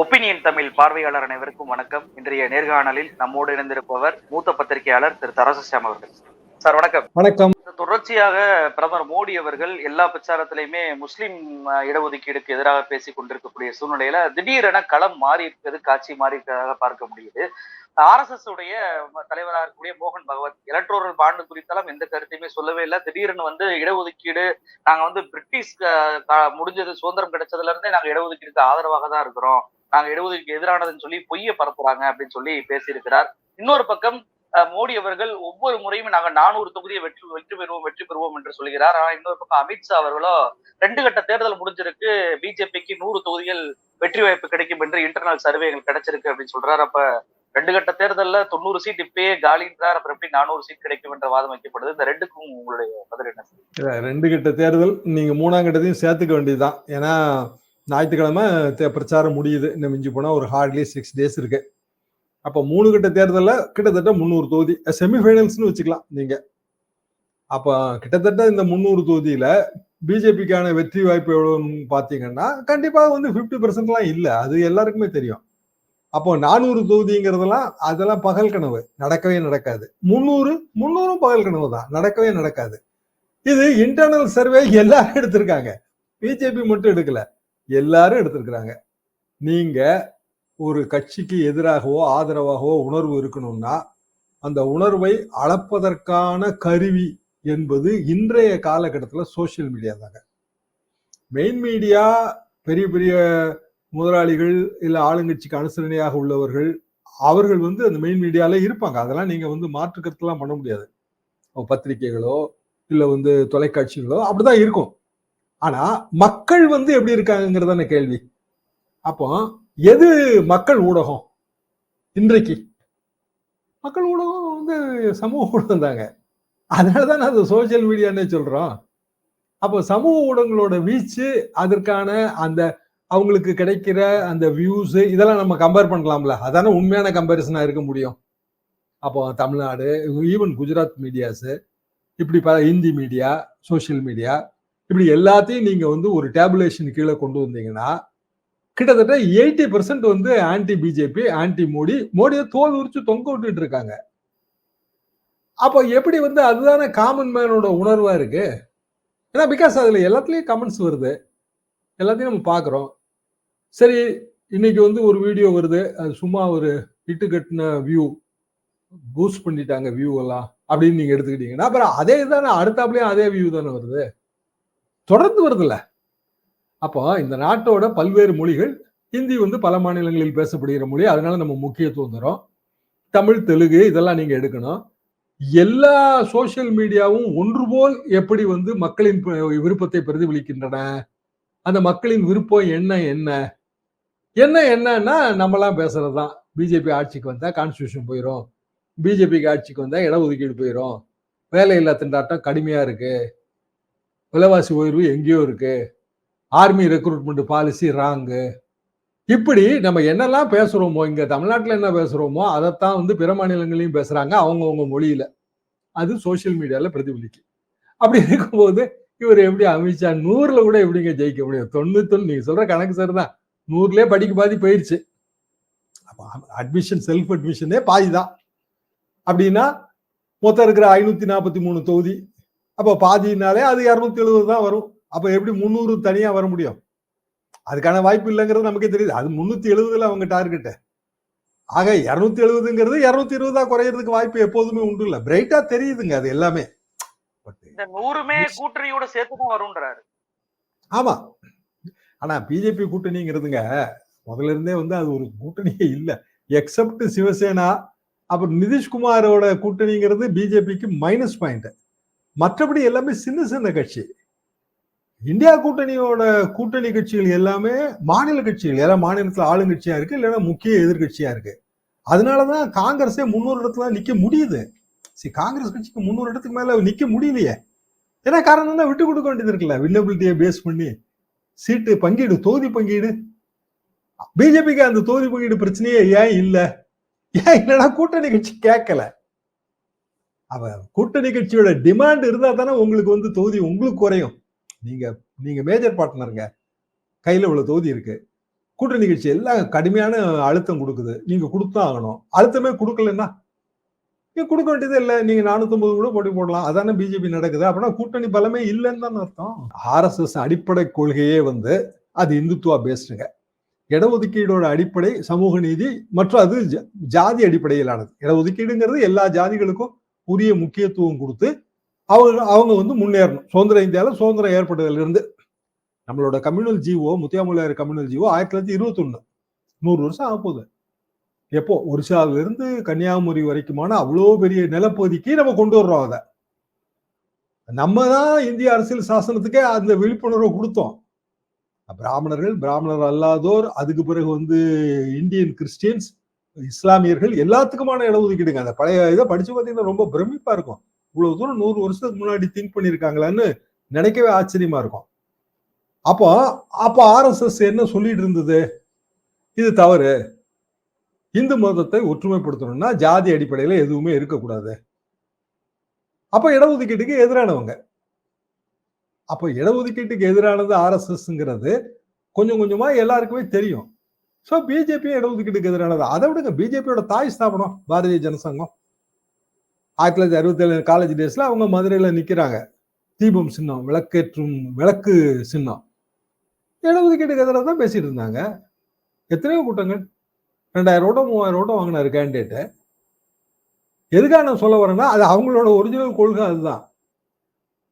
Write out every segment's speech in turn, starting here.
Opinion Tamil பார்வையாளர் அனைவருக்கும் வணக்கம். இன்றைய நேர்காணலில் நம்மோடு இணைந்திருப்பவர் மூத்த பத்திரிகையாளர் திரு தரசசியாம் அவர்கள். சார் வணக்கம். வணக்கம். தொடர்ச்சியாக பிரதமர் மோடி அவர்கள் எல்லா பிரச்சாரத்திலையுமே முஸ்லிம் இடஒதுக்கீடுக்கு எதிராக பேசிக் கொண்டிருக்கக்கூடிய சூழ்நிலையில திடீரென களம் மாறி இருக்கிறது காட்சி மாறி இருக்கிறதாக பார்க்க முடியுது. ஆர்எஸ்எஸ் உடைய தலைவராக இருக்கக்கூடிய மோகன் பகவத் எலக்ட்ரோரல் பாண்டு குறித்தெல்லாம் எந்த கருத்தையுமே சொல்லவே இல்லை. திடீர்னு வந்து இடஒதுக்கீடு நாங்க வந்து பிரிட்டிஷ் முடிஞ்சது சுதந்திரம் கிடைச்சதுல இருந்தே நாங்க இடஒதுக்கீடுக்கு ஆதரவாக தான் இருக்கிறோம். நாங்க இடஒதுக்கு எதிரானதுன்னு சொல்லி பொய்ய பரப்புறாங்க அப்படின்னு சொல்லி பேசியிருக்கிறார். இன்னொரு பக்கம் அஹ், மோடி அவர்கள் ஒவ்வொரு முறையும் நாங்க நானூறு தொகுதியை வெற்றி வெற்றி பெறுவோம் வெற்றி பெறுவோம் என்று சொல்கிறார். ஆனா இன்னொரு பக்கம் அமித்ஷா அவர்களோ ரெண்டு கட்ட தேர்தல் முடிஞ்சிருக்கு பிஜேபிக்கு நூறு தொகுதிகள் வெற்றி வாய்ப்பு கிடைக்கும் என்று இன்டர்னல் சர்வேகள் கிடைச்சிருக்கு அப்படின்னு சொல்றாரு. அப்ப ரெண்டு கட்ட தேர்தல்ல தொண்ணூறு சீட் இப்பயே காலின்றார் அப்புறம் எப்படி நானூறு சீட் கிடைக்கும் என்ற வாதம் வைக்கப்படுது? இந்த ரெண்டுக்கும் உங்களுடைய பதில் என்ன? சார்? ரெண்டு கட்ட தேர்தல் நீங்க மூணாம் கட்டத்தையும் சேர்த்துக்க வேண்டியதுதான். ஏன்னா ஞாயிற்றுக்கிழமை பிரச்சாரம் முடியுது. இன்னும் மிஞ்சி போனால் ஒரு ஹார்ட்லி சிக்ஸ் டேஸ் இருக்கு. அப்போ மூணு கட்ட தேர்தலில் கிட்டத்தட்ட முந்நூறு தொகுதி செமிஃபைனல்ஸ்னு வச்சுக்கலாம் நீங்கள் அப்போ கிட்டத்தட்ட இந்த முந்நூறு தொகுதியில் பிஜேபிக்கான வெற்றி வாய்ப்பு எவ்வளோன்னு பார்த்தீங்கன்னா கண்டிப்பாக வந்து ஃபிஃப்டி பர்சன்ட்லாம் இல்லை. அது எல்லாருக்குமே தெரியும். அப்போ நானூறு தொகுதிங்கிறதெல்லாம் அதெல்லாம் பகல் கனவு. நடக்கவே நடக்காது. முந்நூறு முந்நூறும் பகல் கனவு தான். நடக்கவே நடக்காது. இது இன்டர்னல் சர்வே எல்லாரும் எடுத்திருக்காங்க. பிஜேபி மட்டும் எடுக்கல. எல்லாரும் எடுத்திருக்கிறாங்க. நீங்க ஒரு கட்சிக்கு எதிராகவோ ஆதரவாகவோ உணர்வு இருக்கணும்னா அந்த உணர்வை அளப்பதற்கான கருவி என்பது இன்றைய காலகட்டத்தில் சோஷியல் மீடியா தாங்க. மெயின் மீடியா பெரிய பெரிய முதலாளிகள் இல்லை ஆளுங்கட்சிக்கு அனுசரணையாக உள்ளவர்கள் அவர்கள் வந்து அந்த மெயின் மீடியால இருப்பாங்க. அதெல்லாம் நீங்க வந்து மாற்று கருத்துலாம் பண்ண முடியாது. பத்திரிகைகளோ இல்லை வந்து தொலைக்காட்சிகளோ அப்படிதான் இருக்கும். ஆனா மக்கள் வந்து எப்படி இருக்காங்கிறதான கேள்வி. அப்போ எது மக்கள் ஊடகம்? இன்றைக்கு. மக்கள் ஊடகம் வந்து சமூக ஊடகம் தாங்க. அதனாலதான் அது சோசியல் மீடியான்னே சொல்றோம். அப்போ சமூக ஊடகங்களோட வீச்சு அதற்கான அந்த அவங்களுக்கு கிடைக்கிற அந்த வியூஸ் இதெல்லாம் நம்ம கம்பேர் பண்ணலாம்ல. அதானே உண்மையான கம்பேரிசனா இருக்க முடியும். அப்போ தமிழ்நாடு ஈவன் குஜராத் மீடியாஸ் இப்படி பல ஹிந்தி மீடியா சோஷியல் மீடியா இப்படி எல்லாத்தையும் நீங்க வந்து ஒரு டேபுலேஷன் கீழே கொண்டு வந்தீங்கன்னா கிட்டத்தட்ட எயிட்டி பர்சன்ட் வந்து ஆன்டி பிஜேபி ஆன்டி மோடி மோடியை தோல் உரிச்சு தொங்க விட்டுட்டு இருக்காங்க. அப்போ எப்படி வந்து அதுதானே காமன் மேனோட உணர்வா இருக்கு? ஏன்னா பிகாஸ் அதுல எல்லாத்துலயும் கமெண்ட்ஸ் வருது. எல்லாத்தையும் நம்ம பார்க்குறோம். சரி இன்னைக்கு வந்து ஒரு வீடியோ வருது. அது சும்மா ஒரு இட்டு கட்டின வியூ பூஸ்ட் பண்ணிட்டாங்க வியூ எல்லாம் அப்படின்னு நீங்க எடுத்துக்கிட்டீங்கன்னா அப்புறம் அதே தானே அடுத்தாப்புலயும் அதே வியூ தானே வருது. தொடர்ந்து வருதுல்ல. அப்போ இந்த நாட்டோட பல்வேறு மொழிகள் ஹிந்தி வந்து பல மாநிலங்களில் பேசப்படுகிற மொழி அதனால நம்ம முக்கியத்துவம் தரோம். தமிழ் தெலுங்கு இதெல்லாம் நீங்க எடுக்கணும். எல்லா சோஷியல் மீடியாவும் ஒன்று போல் எப்படி வந்து மக்களின் விருப்பத்தை பிரதிபலிக்கின்றன? அந்த மக்களின் விருப்பம் என்ன என்ன? என்ன என்னன்னா நம்மலாம் பேசுறதுதான். பிஜேபி ஆட்சிக்கு வந்தால் கான்ஸ்டியூஷன் போயிடும் பிஜேபிக்கு ஆட்சிக்கு வந்தால் இடஒதுக்கீடு போயிடும் வேலையில்லா திண்டாட்டம் கடுமையாக இருக்குது விலைவாசி உயர்வு எங்கேயோ இருக்கு. ஆர்மி ரெக்ரூட்மெண்ட் பாலிசி ராங்கு இப்படி நம்ம என்னெல்லாம் பேசுகிறோமோ இங்கே தமிழ்நாட்டில் என்ன பேசுகிறோமோ அதைத்தான் வந்து பிற மாநிலங்களையும் பேசுகிறாங்க அவங்கவுங்க மொழியில். அது சோஷியல் மீடியாவில் பிரதிபலிக்கு அப்படி இருக்கும்போது இவர் எப்படி அமித்ஷா நூறில் கூட எப்படிங்க ஜெயிக்க முடியும்? தொண்ணூத்தொன்று நீங்கள் சொல்கிற கணக்கு சார் தான் நூறுலேயே படிக்க பாதி போயிருச்சு. அட்மிஷன் செல்ஃப் அட்மிஷனே பாதி தான் அப்படின்னா மொத்தம் இருக்கிற ஐநூற்றி நாற்பத்தி மூணு தொகுதி அப்போ பாதினாலே அது இரநூத்தி எழுபது தான் வரும். அப்போ எப்படி முந்நூறு தனியா வர முடியும்? அதுக்கான வாய்ப்பு இல்லைங்கிறது நமக்கே தெரியுது. அது முன்னூத்தி எழுபதுல அவங்க டார்கெட்டு ஆக இருநூத்தி எழுபதுங்கிறது இருநூத்தி இருபதா குறையறதுக்கு வாய்ப்பு எப்போதுமே உண்டு இல்ல. பிரைட்டா தெரியுதுங்க அது எல்லாமே. நூறுமே கூட்டணியோட சேர்த்துதான் வரும்ன்றாரு. ஆமா. ஆனா பிஜேபி கூட்டணிங்கிறதுங்க முதல்ல இருந்தே வந்து அது ஒரு கூட்டணியே இல்ல. எக்ஸப்ட் சிவசேனா அப்புறம் நிதிஷ்குமாரோட கூட்டணிங்கிறது பிஜேபிக்கு மைனஸ் பாயிண்ட் மற்றபடி எல்லாமே சின்ன சின்ன கட்சி. இந்தியா கூட்டணியோட கூட்டணி கட்சிகள் எல்லாமே மாநில கட்சிகள். எல்லாம் மாநிலத்தில் ஆளுங்கட்சியா இருக்கு இல்லைன்னா முக்கிய எதிர்கட்சியா இருக்கு. அதனாலதான் காங்கிரஸே முன்னூறு இடத்துல நிக்க முடியுது. சரி காங்கிரஸ் கட்சிக்கு முன்னூறு இடத்துக்கு மேல நிக்க முடியலையே. ஏன்னா காரணம் தான் விட்டு கொடுக்க வேண்டியது இருக்குல்ல. வின்னபிலிட்டியை பேஸ் பண்ணி சீட்டு பங்கீடு தொகுதி பங்கீடு. பிஜேபிக்கு அந்த தொகுதி பங்கீடு பிரச்சனையே ஏன் இல்லை? ஏன் இல்லைன்னா கூட்டணி கட்சி கேட்கல. அவ கூட்டணி கட்சியோட டிமாண்ட் இருந்தா தானே உங்களுக்கு வந்து தொகுதி உங்களுக்கு குறையும். நீங்க நீங்க மேஜர் பார்ட்னருங்க கையில உள்ள தொகுதி இருக்கு. கூட்டணி கட்சி எல்லாம் கடுமையான அழுத்தம் கொடுக்குது. நீங்க கொடுத்தான் ஆகணும். அழுத்தமே கொடுக்கலன்னா? நீங்க கொடுக்க வேண்டியது இல்லை. நீங்க நானூத்தி கூட போட்டி போடலாம். அதானே பிஜேபி நடக்குது. அப்படின்னா கூட்டணி பலமே இல்லைன்னு தான் அர்த்தம். ஆர்எஸ்எஸ் அடிப்படை கொள்கையே வந்து அது இந்துத்துவா பேஸ்டுங்க இடஒதுக்கீடோட அடிப்படை சமூக நீதி மற்றும் அது ஜாதி அடிப்படையிலானது. இடஒதுக்கீடுங்கிறது எல்லா ஜாதிகளுக்கும் உரிய முக்கியத்துவம் கொடுத்து அவங்க அவங்க வந்து முன்னேறணும். சுதந்திர இந்தியாவில் சுதந்திரம் ஏற்பட்டதிலிருந்து நம்மளோட கம்யூனல் ஜீவோ முத்தியாமுலையார் கம்யூனல் ஜீவோ ஆயிரத்தி தொள்ளாயிரத்தி இருபத்தி ஒண்ணு நூறு வருஷம் ஆக போகுது எப்போ? ஒரிசாவிலிருந்து இருந்து கன்னியாகுமரி வரைக்குமான அவ்வளோ பெரிய நிலப்பகுதிக்கு நம்ம கொண்டு வர்றோம் அதை. நம்ம தான் இந்திய அரசியல் சாசனத்துக்கே அந்த விழிப்புணர்வை கொடுத்தோம். பிராமணர்கள் பிராமணர் அல்லாதோர் அதுக்கு பிறகு வந்து இந்தியன் கிறிஸ்டியன்ஸ் இஸ்லாமியர்கள் எல்லாத்துக்குமான இடஒதுக்கீடுங்க அந்த பழைய இதை படிச்சு பார்த்தீங்கன்னா ரொம்ப பிரமிப்பா இருக்கும். இவ்வளவு தூரம் நூறு வருஷத்துக்கு முன்னாடி திங்க் பண்ணியிருக்காங்களான்னு நினைக்கவே ஆச்சரியமா இருக்கும். அப்போ அப்போ ஆர்எஸ்எஸ் என்ன சொல்லிட்டு இருந்தது? இது தவறு. இந்து மதத்தை ஒற்றுமைப்படுத்தணும்னா ஜாதி அடிப்படையில எதுவுமே இருக்கக்கூடாது. அப்ப இடஒதுக்கீட்டுக்கு எதிரானவங்க. அப்ப இடஒதுக்கீட்டுக்கு எதிரானது ஆர்எஸ்எஸ்ங்கிறது கொஞ்சம் கொஞ்சமா எல்லாருக்குமே தெரியும். ஸோ பிஜேபி இடஒதுக்கீட்டுக்கு எதிரானது. அதை விடுங்க. பிஜேபியோட தாய் ஸ்தாபனம் பாரதிய ஜனசங்கம். ஆயிரத்தி தொள்ளாயிரத்தி அறுபத்தி ஏழு காலேஜ் டேஸில் அவங்க மதுரையில் நிற்கிறாங்க தீபம் சின்னம் விளக்கேற்றும் விளக்கு சின்னம். இடஒதுக்கீட்டுக்கு எதிராக தான் பேசிட்டு இருந்தாங்க. எத்தனையோ கூட்டங்கள். ரெண்டாயிரம் ரூபா மூவாயிரம் ரூபா வாங்கினாரு கேண்டிடேட்டு எதுக்காக நான் சொல்ல வரேன்னா அது அவங்களோட ஒரிஜினல் கொள்கை அதுதான்.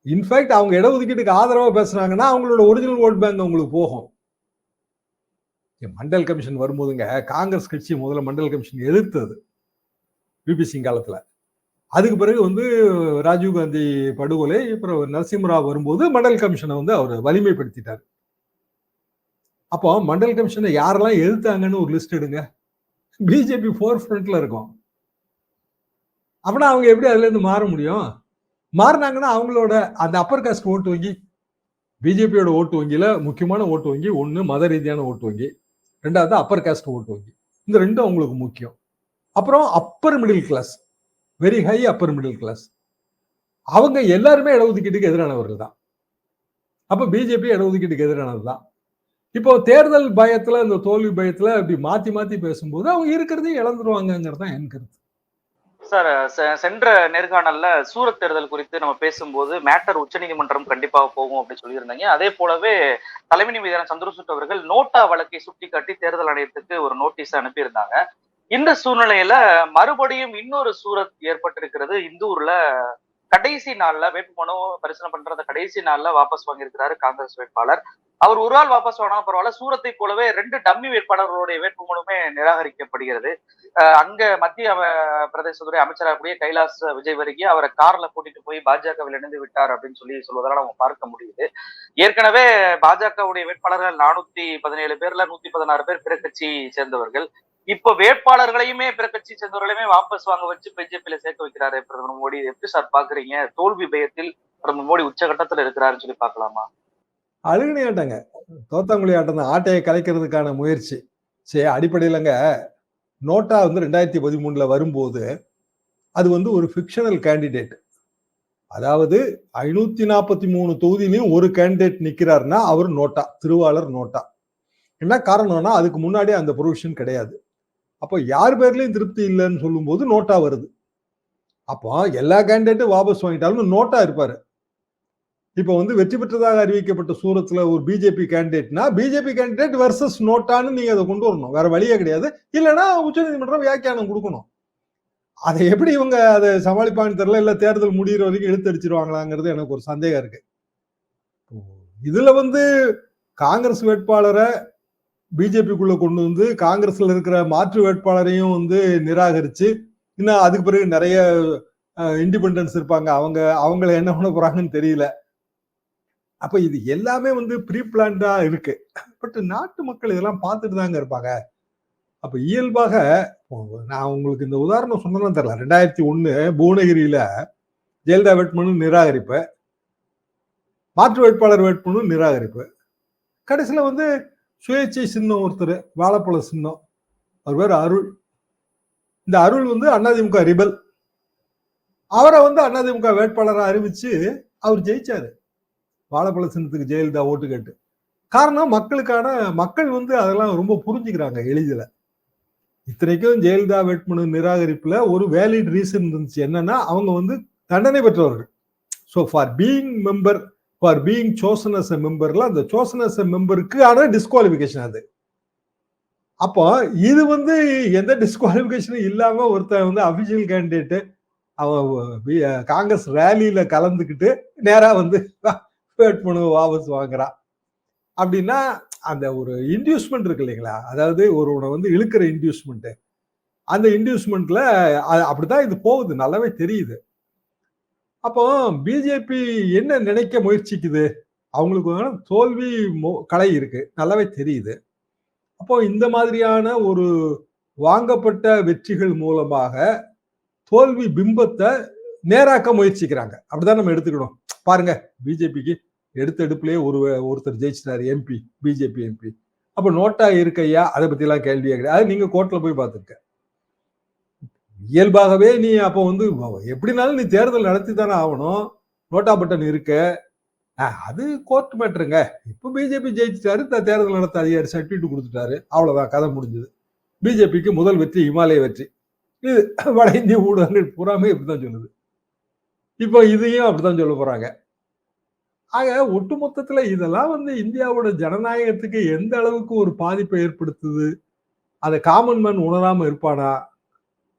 இன்ஃபேக்ட் அவங்க இடஒதுக்கீட்டுக்கு ஆதரவாக பேசுனாங்கன்னா அவங்களோட ஒரிஜினல் ஓட் பேங்க் அவங்களுக்கு போகும். மண்டல் கமிஷன் வரும்போதுங்க காங்கிரஸ் கட்சி முதல்ல மண்டல் கமிஷன் எதிர்த்தது. பிபி சிங் காலத்தில். அதுக்கு பிறகு வந்து ராஜீவ் காந்தி படுகொலை அப்புறம் நரசிம்மராவ் வரும்போது மண்டல் கமிஷனை வந்து அவர் வலிமைப்படுத்திட்டார். அப்போ மண்டல் கமிஷனை யாரெல்லாம் எதிர்த்தாங்கன்னு ஒரு லிஸ்ட் எடுங்க. பிஜேபி ஃபோர் ஃப்ரண்ட்ல இருக்கும். அப்படின்னா அவங்க எப்படி அதுலேருந்து மாற முடியும்? மாறினாங்கன்னா அவங்களோட அந்த அப்பர் காஸ்ட் ஓட்டு வங்கி பிஜேபியோட ஓட்டு வங்கியில் முக்கியமான ஓட்டு வங்கி ஒன்று மத ரீதியான ஓட்டு வங்கி. ரெண்டாவது அப்பர் காஸ்ட் ஓட்டு வங்கி. இந்த ரெண்டும் அவங்களுக்கு முக்கியம். அப்புறம் upper middle class very high upper middle class அவங்க எல்லாருமே இடஒதுக்கீட்டுக்கு எதிரானவர்கள் தான். அப்போ பிஜேபி இடஒதுக்கீட்டுக்கு எதிரானது தான். இப்போ தேர்தல் பயத்துல இந்த தோல்வி பயத்துல இப்படி மாற்றி மாற்றி பேசும்போது அவங்க இருக்கிறதையும் இழந்துருவாங்கங்கிறது தான் என் கருத்து. சார் சென்ற நேர்காணல்ல சூரத் தேர்தல் குறித்து நம்ம பேசும்போது மேட்டர் உச்சநீதிமன்றம் கண்டிப்பாக போகும் அப்படின்னு சொல்லியிருந்தாங்க. அதே போலவே தலைமை நீதிபதியான சந்திரசூட் அவர்கள் நோட்டா வழக்கை சுட்டிக்காட்டி தேர்தல் ஆணையத்துக்கு ஒரு நோட்டீஸ் அனுப்பியிருந்தாங்க. இந்த சூழ்நிலையில மறுபடியும் இன்னொரு சூரத் ஏற்பட்டிருக்கிறது இந்தூர்ல கடைசி நாள்ல வேட்புமனு பரிசீலனை பண்றத கடைசி நாள்ல வாபஸ் வாங்கியிருக்கிறாரு காங்கிரஸ் வேட்பாளர். அவர் ஒரு ஆள் வாபஸ் வாங்கினா பரவாயில்ல சூரத்தை போலவே ரெண்டு டம்மி வேட்பாளர்களுடைய வேட்புமனுமே நிராகரிக்கப்படுகிறது. அஹ் அங்க மத்திய பிரதேசத்துறை அமைச்சராக கூடிய கைலாஸ் விஜய் வருகி அவரை கார்ல கூட்டிட்டு போய் பாஜகவில் இணைந்து விட்டார் அப்படின்னு சொல்லி சொல்வதால நம்ம பார்க்க முடியுது. ஏற்கனவே பாஜகவுடைய வேட்பாளர்கள் நானூத்தி பதினேழு பேர்ல நூத்தி பதினாறு பேர் பிற கட்சி சேர்ந்தவர்கள். இப்ப வேட்பாளர்களையுமே பிற கட்சி சேர்ந்தவர்களையுமே வாபஸ் வாங்க வச்சு பிஜேபியில சேர்க்க வைக்கிறாரு பிரதமர் மோடி. எப்படி சார் பாக்குறீங்க? தோல்வி பயத்தில் பிரதமர் மோடி உச்சகட்டத்துல இருக்கிறாருன்னு சொல்லி பார்க்கலாமா? அழுகுனி ஆட்டங்க. தோத்தாங்குழி ஆட்டம் தான். ஆட்டையை கலைக்கிறதுக்கான முயற்சி. சரி அடிப்படையிலங்க நோட்டா வந்து ரெண்டாயிரத்தி பதிமூணுல வரும்போது அது வந்து ஒரு ஃபிக்ஷனல் கேண்டிடேட் அதாவது ஐநூத்தி நாற்பத்தி மூணு தொகுதியிலையும் ஒரு கேண்டிடேட் நிக்கிறாருன்னா அவர் நோட்டா திருவாளர் நோட்டா. என்ன காரணம்னா அதுக்கு முன்னாடி அந்த ப்ரொவிஷன் கிடையாது. அப்போ யார் பேர்லையும் திருப்தி இல்லைன்னு சொல்லும்போது நோட்டா வருது. அப்போ எல்லா கேண்டிடேட்டும் வாபஸ் வாங்கிட்டாலும் நோட்டா இருப்பாரு. இப்போ வந்து வெற்றி பெற்றதாக அறிவிக்கப்பட்ட சூரத்தில் ஒரு பிஜேபி கேண்டிடேட்னா பிஜேபி கேண்டிடேட் வர்சஸ் நோட்டான்னு நீங்கள் அதை கொண்டு வரணும். வேற வழியே கிடையாது. இல்லைன்னா உச்சநீதிமன்றம் வியாக்கியானம் கொடுக்கணும். அதை எப்படி இவங்க அதை சமாளிப்பான்னு தெரியல. இல்லை தேர்தல் முடிகிற வரைக்கும் இழுத்தடிச்சிருவாங்களாங்கிறது எனக்கு ஒரு சந்தேகம் இருக்கு. இதுல வந்து காங்கிரஸ் வேட்பாளரை பிஜேபிக்குள்ள கொண்டு வந்து காங்கிரஸ்ல இருக்கிற மாற்று வேட்பாளரையும் வந்து நிராகரிச்சு இன்னும் அதுக்கு பிறகு நிறைய இண்டிபெண்டன்ஸ் இருப்பாங்க. அவங்க அவங்கள என்ன பண்ண போறாங்கன்னு தெரியல. அப்ப இது எல்லாமே வந்து ப்ரீ பிளான்டா இருக்கு. பட் நாட்டு மக்கள் இதெல்லாம் பார்த்துட்டு தாங்க இருப்பாங்க. அப்ப இயல்பாக நான் உங்களுக்கு இந்த உதாரணம் சொன்னதான் தெரியல. ரெண்டாயிரத்தி ஒண்ணு புவனகிரியில ஜெயலலிதா வேட்புமனு நிராகரிப்பு மாற்று வேட்பாளர் வேட்புமனு நிராகரிப்பு. கடைசியில வந்து சுயேட்சை சின்னம் ஒருத்தர் வாழைப்பழ சின்னம். அவர் பேர் அருள். இந்த அருள் வந்து அதிமுக ரிபல். அவரை வந்து அதிமுக வேட்பாளராக அறிவிச்சு அவர் ஜெயிச்சாரு. வாழைப்பழ சின்னத்துக்கு ஜெயலலிதா ஓட்டு கேட்டு. காரணம் மக்களுக்கான மக்கள் வந்து அதெல்லாம் ரொம்ப புரிஞ்சுக்கிறாங்க எளிதில். இத்தனைக்கும் ஜெயலலிதா வேட்புமனு நிராகரிப்புல ஒரு வேலிட் ரீசன் இருந்துச்சு. என்னன்னா அவங்க வந்து தண்டனை பெற்றவர்கள். So for being member for being chosen as a மெம்பர்ல அந்த சோசன் அஸ் எ மெம்பருக்கு ஆன டிஸ்குவாலிஃபிகேஷன் அது. அப்போ இது வந்து எந்த டிஸ்குவாலிஃபிகேஷனும் இல்லாம ஒருத்தன் வந்து அபிஷியல் கேண்டிடேட்டு அவன் காங்கிரஸ் ரேலியில கலந்துக்கிட்டு நேரா வந்து வேட்புமனு வாபஸ் வாங்குறான் அப்படின்னா அந்த ஒரு இன்டியூஸ்மெண்ட் இருக்கு இல்லைங்களா? அதாவது ஒருவனை வந்து இழுக்கிற இன்டியூஸ்மெண்ட்டு அந்த இன்டியூஸ்மெண்ட்ல அப்படிதான் இது போகுது. நல்லாவே தெரியுது. அப்போ பிஜேபி என்ன நினைக்க முயற்சிக்குது? அவங்களுக்கு தோல்வி மோ- கலை இருக்கு. நல்லாவே தெரியுது. அப்போ இந்த மாதிரியான ஒரு வாங்கப்பட்ட வெற்றிகள் மூலமாக தோல்வி பிம்பத்தை நேராக்க முயற்சிக்கிறாங்க. அப்படிதான் நம்ம எடுத்துக்கணும். பாருங்க பிஜேபிக்கு எடுத்த எடுப்புலயே ஒரு ஒருத்தர் ஜெயிச்சிட்டாரு எம்பி பிஜேபி எம்பி அப்போ நோட்டா இருக்கையா அதை பத்தி எல்லாம் கேள்வியே கிடையாது அது நீங்க கோர்ட்ல போய் பார்த்துருக்க இயல்பாகவே நீ அப்போ வந்து எப்படினாலும் நீ தேர்தல் நடத்தி தானே ஆகணும். நோட்டா பட்டன் இருக்க. அது கோர்ட் மேட்ருங்க இப்போ பிஜேபி ஜெயிச்சிட்டாரு த- தேர்தல் நடத்த அதிகாரி சர்டிஃபிகேட் கொடுத்துட்டாரு. அவ்வளோதான் கதை முடிஞ்சது. பிஜேபிக்கு முதல் வெற்றி இமாலய வெற்றி. இது வட இந்திய ஊடகங்கள் பூராமே இப்படிதான் சொல்லுது. இப்போ இதையும் அப்படித்தான் சொல்ல போறாங்க. ஆக ஒட்டுமொத்தத்துல இதெல்லாம் வந்து இந்தியாவோட ஜனநாயகத்துக்கு எந்த அளவுக்கு ஒரு பாதிப்பை ஏற்படுத்துது? அதை காமன் மேன் உணராம இருப்பானா?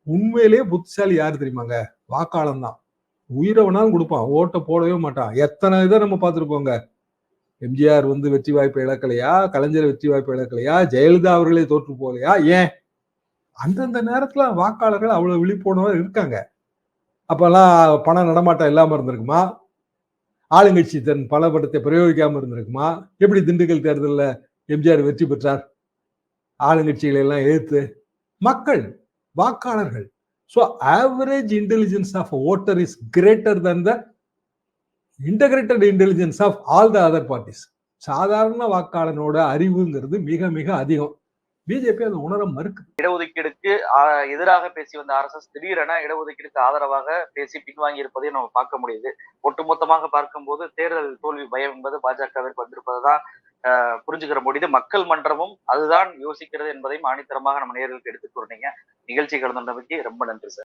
உண்மையிலேயே புத்திசாலி யாரு தெரியுமாங்க? வாக்காளன் தான் உயிரை வேணாலும் கொடுப்பான். ஓட்டை போடவே மாட்டான். எத்தனை இதை நம்ம பார்த்துருப்போங்க எம்ஜிஆர் வந்து வெற்றி வாய்ப்பை இழக்கலையா? கலைஞர் வெற்றி வாய்ப்பை இழக்கலையா? ஜெயலலிதா அவர்களே தோற்று போகலையா? ஏன்? அந்தந்த நேரத்துல வாக்காளர்கள் அவ்வளவு விழிப்புணர்வு இருக்காங்க. அப்பெல்லாம் பணம் நடமாட்டம் இல்லாம இருந்திருக்குமா? ஆளுங்கட்சி தன் பலபடத்தை பிரயோகிக்காம இருந்திருக்குமா? எப்படி திண்டுக்கல் தேர்தலில் எம்ஜிஆர் வெற்றி பெற்றார்? ஆளுங்கட்சிகளை எல்லாம் எதிர்த்து மக்கள் வாக்காளர்கள். So average intelligence of voter is greater than the integrated intelligence of all the other parties சாதாரண வாக்காளனோட அறிவுங்கிறது மிக மிக அதிகம். பிஜேபி அதை உணர மறுக்குது இடஒதுக்கீடுக்கு எதிராக பேசி வந்த ஆர்எஸ்எஸ் திடீரென இடஒதுக்கீடுக்கு ஆதரவாக பேசி பின்வாங்கி இருப்பதையும் நம்ம பார்க்க முடியுது. ஒட்டுமொத்தமாக பார்க்கும்போது தேர்தல் தோல்வி பயம் என்பது பாஜகவிற்கு வந்திருப்பதுதான் ஆஹ், புரிஞ்சுக்கிற முடியுது. மக்கள் மன்றமும் அதுதான் யோசிக்கிறது என்பதையும் ஆணித்தரமாக நம்ம நேர்களுக்கு எடுத்துக் கூறினீங்க. நிகழ்ச்சி கலந்துள்ளமைக்கு ரொம்ப நன்றி சார்.